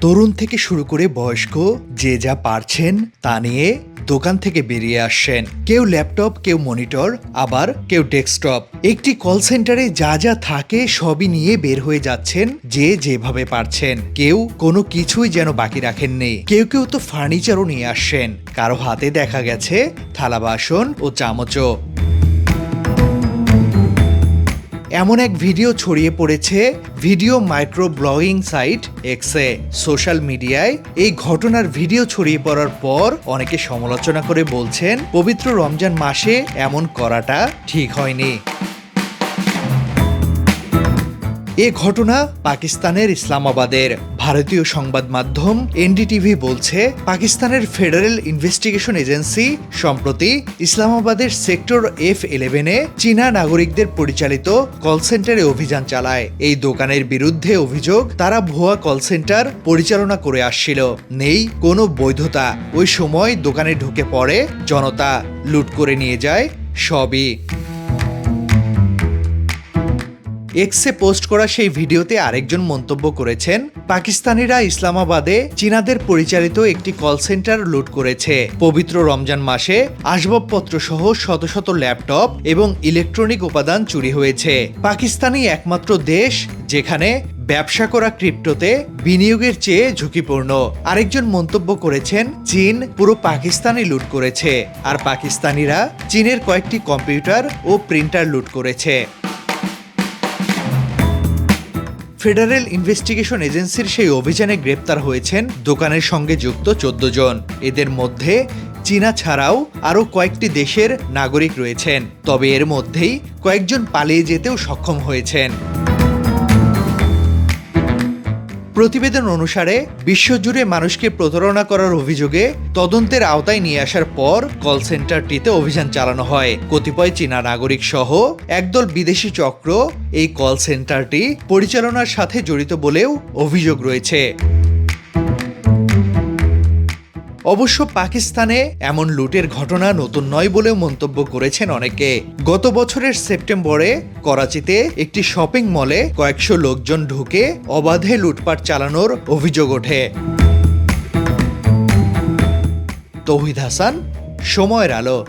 তরুণ থেকে শুরু করে বয়স্ক যে যা পারছেন তা নিয়ে দোকান থেকে বেরিয়ে আসছেন। কেউ ল্যাপটপ, কেউ মনিটর, আবার কেউ ডেস্কটপ। একটি কল সেন্টারে যা যা থাকে সবই নিয়ে বের হয়ে যাচ্ছেন যে যেভাবে পারছেন। কেউ কোনো কিছুই যেন বাকি রাখেননি। কেউ কেউ তো ফার্নিচারও নিয়ে আসছেন। কারও হাতে দেখা গেছে থালা বাসন ও চামচও। এমন এক ভিডিও ছড়িয়ে পড়েছে ভিডিও মাইক্রো ব্লগিং সাইট এক্সে। সোশ্যাল মিডিয়ায় এই ঘটনার ভিডিও ছড়িয়ে পড়ার পর অনেকে সমালোচনা করে বলছেন, পবিত্র রমজান মাসে এমন করাটা ঠিক হয়নি। এ ঘটনা পাকিস্তানের ইসলামাবাদের। ভারতীয় সংবাদ মাধ্যম এনডিটিভি বলছে, পাকিস্তানের ফেডারেল ইনভেস্টিগেশন এজেন্সি সম্প্রতি ইসলামাবাদের সেক্টর এফ ইলেভেনে চীনা নাগরিকদের পরিচালিত কল সেন্টারে অভিযান চালায়। এই দোকানের বিরুদ্ধে অভিযোগ, তারা ভুয়া কল সেন্টার পরিচালনা করে আসছিল। নেই কোনো বৈধতা। ওই সময় দোকানে ঢুকে পড়ে জনতা। লুট করে নিয়ে যায় সবই। এক্সে পোস্ট করা সেই ভিডিওতে আরেকজন মন্তব্য করেছেন, পাকিস্তানিরা ইসলামাবাদে চীনাদের পরিচালিত একটি কল সেন্টার লুট করেছে। পবিত্র রমজান মাসে আসবাবপত্র সহ শত শত ল্যাপটপ এবং ইলেকট্রনিক উপাদান চুরি হয়েছে। পাকিস্তানই একমাত্র দেশ যেখানে ব্যবসা করা ক্রিপ্টোতে বিনিয়োগের চেয়ে ঝুঁকিপূর্ণ। আরেকজন মন্তব্য করেছেন, চীন পুরো পাকিস্তানই লুট করেছে, আর পাকিস্তানিরা চীনের কয়েকটি কম্পিউটার ও প্রিন্টার লুট করেছে। ফেডারেল ইনভেস্টিগেশন এজেন্সির সেই অভিযানে গ্রেপ্তার হয়েছেন দোকানের সঙ্গে যুক্ত চোদ্দ জন। এদের মধ্যে চীনা ছাড়াও আরও কয়েকটি দেশের নাগরিক রয়েছেন। তবে এর মধ্যেই কয়েকজন পালিয়ে যেতেও সক্ষম হয়েছেন। প্রতিবেদন অনুসারে, বিশ্বজুড়ে মানুষকে প্রতারণা করার অভিযোগে তদন্তের আওতায় নিয়ে আসার পর কল সেন্টারটিতে অভিযান চালানো হয়। কতিপয় চীনা নাগরিক সহ একদল বিদেশি চক্র এই কল সেন্টারটি পরিচালনার সাথে জড়িত বলেও অভিযোগ রয়েছে। অবশ্য পাকিস্তানে এমন লুটের ঘটনা নতুন নয় বলেও মন্তব্য করেছেন অনেকে। গত বছরের সেপ্টেম্বরে করাচিতে একটি শপিং মলে কয়েকশো লোকজন ঢুকে অবাধে লুটপাট চালানোর অভিযোগ ওঠে। তৌহিদ হাসান, সময়ের আলো।